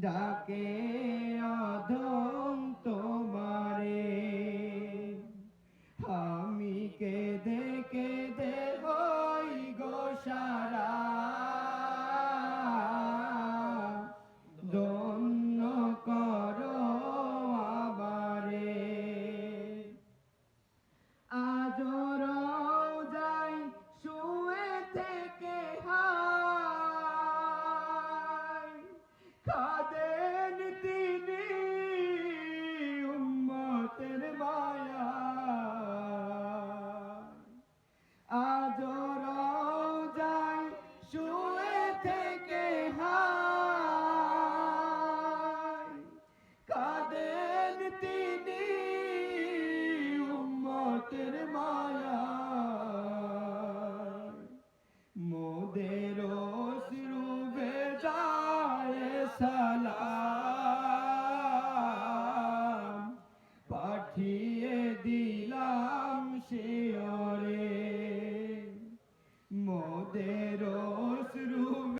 ডাকে অধম শিওরে মোদের শ্রু